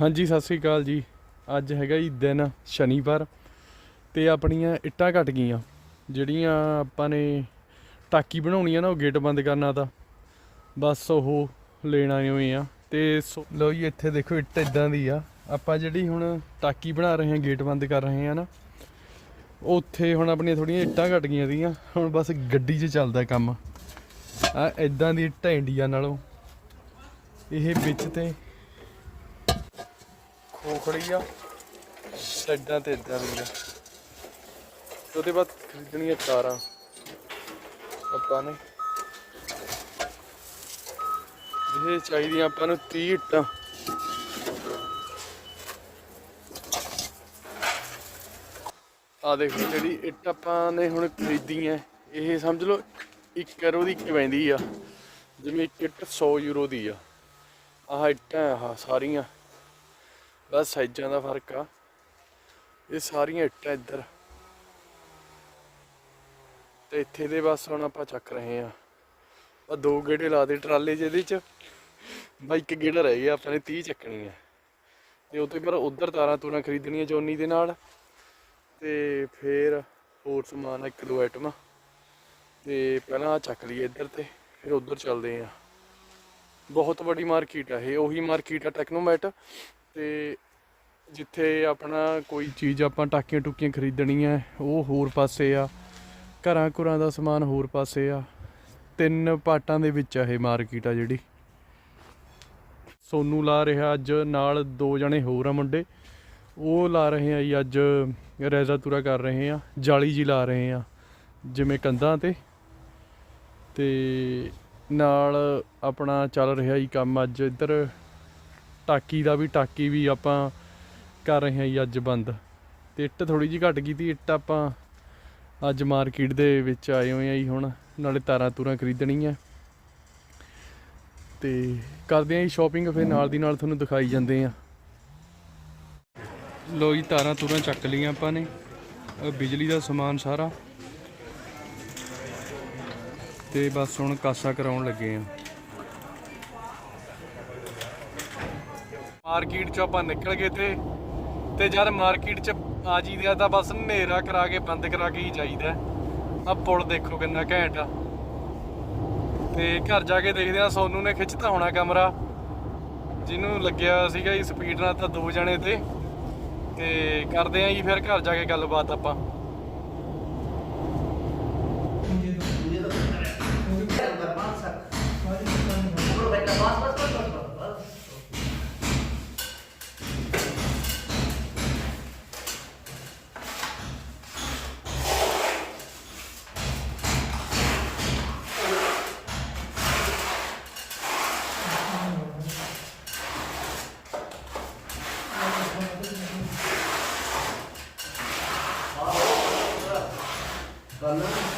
ਹਾਂਜੀ, ਸਤਿ ਸ੍ਰੀ ਅਕਾਲ ਜੀ। ਅੱਜ ਹੈਗਾ ਜੀ ਦਿਨ ਸ਼ਨੀਵਾਰ ਤੇ ਆਪਣੀਆਂ ਇੱਟਾਂ ਘਟ ਗਈਆਂ। ਜਿਹੜੀਆਂ ਆਪਾਂ ਨੇ ਟਾਕੀ ਬਣਾਉਣੀ ਆ ਨਾ, ਉਹ ਗੇਟ ਬੰਦ ਕਰਨਾ ਤਾਂ। ਬਸ ਉਹ ਲੈਣਾ ਆਏ ਹੋਏ ਆ। ਤੇ ਸੋ- ਲਓ ਜੀ, ਇੱਥੇ ਦੇਖੋ, ਇੱਟ ਇਦਾਂ ਦੀ ਆ। ਆਪਾਂ ਜਿਹੜੀ ਹੁਣ ਟਾਕੀ ਬਣਾ ਰਹੇ ਹਾਂ, ਗੇਟ ਬੰਦ ਕਰ ਰਹੇ ਹਾਂ ਨਾ, ਉੱਥੇ ਹੁਣ ਆਪਣੀਆਂ ਥੋੜੀਆਂ ਇੱਟਾਂ ਘਟ ਗਈਆਂ ਸੀਗੀਆਂ। ਹੁਣ ਬਸ ਗੱਡੀ 'ਚ ਚੱਲਦਾ ਕੰਮ। ਆ ਇਦਾਂ ਦੀ ਇੱਟਾਂ ਇੰਡੀਆ ਨਾਲੋਂ। ਇਹ ਵਿੱਚ ਤੇ ਖੋਖੜੀ ਆ। ਸਾਈਡਾਂ ਤੇ ਇਦਾਂ ਦੀ ਉਹਦੇ ਬਾਅਦ ਖਰੀਦਣੀਆਂ ਤਾਰਾਂ ਆਪਾਂ ਨੇ ਇਹ ਚਾਹੀਦੀਆਂ ਆਪਾਂ ਨੂੰ 30 ਇੱਟਾਂ। ਆ ਦੇਖੋ ਜਿਹੜੀ ਇੱਟ ਆਪਾਂ ਨੇ ਹੁਣ ਖਰੀਦੀ ਹੈ ਇਹ ਸਮਝ ਲਓ 1 ਕਰੋ ਦੀ ਇੱਕ ਪੈਂਦੀ ਆ। ਜਿਵੇਂ ਇੱਕ ਇੱਟ 100 ਯੂਰੋ ਦੀ ਆ। ਆਹ ਇੱਟਾਂ ਆਹ ਸਾਰੀਆਂ। ਬਸ ਸਾਈਜ਼ਾਂ ਦਾ ਫ਼ਰਕ ਆ। ਇਹ ਸਾਰੀਆਂ ਇੱਟਾਂ ਇੱਧਰ। ਤੇ ਇੱਥੇ ਦੇ ਬਸ ਹੁਣ ਆਪਾਂ ਚੱਕ ਰਹੇ ਆ ਆ ਦੋ ਗੇੜੇ ਲਾ ਦੇ ਟਰਾਲੇ ਜਿਹਦੇ ਚ। ਬਾਈ ਇੱਕ ਗੇੜਾ ਰਹਿ ਗਿਆ ਆਪਾਂ ਨੇ 30 ਚੱਕਣੀ ਆ। ਤੇ ਉੱਤੇ ਪਰ ਉਧਰ ਤਾਰਾਂ ਤੂਰਾਂ ਖਰੀਦਣੀਆਂ ਚੋਨੀ ਦੇ ਨਾਲ। ਤੇ ਫੇਰ ਹੋਰ ਸਮਾਨ ਇੱਕ ਦੋ ਆਈਟਮਾਂ ਤੇ ਪਹਿਲਾਂ ਚੱਕ ਲਈਏ ਇੱਧਰ ਤੇ, ਫਿਰ ਉਧਰ ਚੱਲਦੇ ਆ ਬਹੁਤ ਵੱਡੀ ਮਾਰਕੀਟ ਆ ਇਹ, ਉਹੀ ਮਾਰਕੀਟ ਆ ਟੈਕਨੋਮੈਟ ਤੇ ਜਿੱਥੇ ਆਪਣਾ ਕੋਈ ਚੀਜ਼ ਆਪਾਂ ਟਾਕੀਆਂ ਟੁਕੀਆਂ ਖਰੀਦਣੀਆਂ, ਉਹ ਹੋਰ ਪਾਸੇ ਆ। ਘਰਾਂ ਘੁਰਾਂ ਦਾ ਸਮਾਨ ਹੋਰ ਪਾਸੇ ਆ। ਤਿੰਨ ਪਾਟਾਂ ਦੇ ਵਿੱਚ ਆ ਇਹ ਮਾਰਕੀਟ ਆ ਜਿਹੜੀ। ਸੋਨੂ ਲਾ ਰਿਹਾ ਅੱਜ, ਨਾਲ ਦੋ ਜਣੇ ਹੋਰ ਆ ਮੁੰਡੇ। ਉਹ ਲਾ ਰਹੇ ਆ ਜੀ ਅੱਜ ਰੈਜ਼ਾ ਤੁਰਾ ਕਰ ਰਹੇ ਆ, ਜਾਲੀ ਜੀ ਲਾ ਰਹੇ ਆ, ਜਿਵੇਂ ਕੰਧਾਂ ਤੇ। ਤੇ ਨਾਲ ਆਪਣਾ ਚੱਲ ਰਿਹਾ ਜੀ ਕੰਮ ਅੱਜ ਇੱਧਰ। ਟਾਕੀ ਦਾ ਵੀ, ਟਾਕੀ ਵੀ ਆਪਾਂ ਕਰ ਰਹੇ ਹਾਂ ਜੀ ਅੱਜ ਬੰਦ। ਤੇ ਇੱਟ ਥੋੜੀ ਜਿਹੀ ਘਟ ਗਈ ਤੀ ਇੱਟ ਆਪਾਂ ਅੱਜ ਮਾਰਕੀਟ ਦੇ ਵਿੱਚ ਆਏ ਹੋਏ ਆ ਜੀ ਹੁਣ, ਨਾਲੇ ਤਾਰਾਂ ਤੂਰਾਂ ਖਰੀਦਣੀਆਂ। ਤੇ ਕਰਦੇ ਆਂ ਜੀ ਸ਼ਾਪਿੰਗ ਫਿਰ ਨਾਲ ਦੀ ਨਾਲ ਤੁਹਾਨੂੰ ਦਿਖਾਈ ਜਾਂਦੇ ਆ ਲੋ ਜੀ, ਤਾਰਾਂ ਤੂਰਾਂ ਚੱਕ ਲਈਆਂ ਆਪਾਂ ਨੇ ਬਿਜਲੀ ਦਾ ਸਮਾਨ ਸਾਰਾ। ਤੇ ਬਸ ਹੁਣ ਕਾਸਾ ਕਰਾਉਣ ਲੱਗੇ ਆ ਮਾਰਕੀਟ ਚ ਆਪਾਂ ਨਿਕਲ ਗਏ ਤੇ ਤੇ ਜਦ ਮਾਰਕੀਟ ਚ ਆ ਜੀਦਾ ਤਾਂ ਬਸ ਹਨੇਰਾ ਕਰਾ ਕੇ ਬੰਦ ਕਰਾ ਕੇ ਹੀ ਜਾਈਦਾ। ਆ ਪੁਲ ਦੇਖੋ ਕਿੰਨਾ ਘੈਂਟ ਆ। ਤੇ ਘਰ ਜਾ ਕੇ ਦੇਖਦੇ ਆ, ਸੋਨੂ ਨੇ ਖਿੱਚਤਾ ਹੋਣਾ ਕਮਰਾ। ਜਿਹਨੂੰ ਲੱਗਿਆ ਸੀਗਾ ਜੀ ਸਪੀਡ ਨਾਲ ਤਾਂ ਦੋ ਜਣੇ ਤੇ ਤੇ ਕਰਦੇ ਆ ਜੀ ਫਿਰ ਘਰ ਜਾ ਕੇ ਗੱਲਬਾਤ ਆਪਾਂ। 나는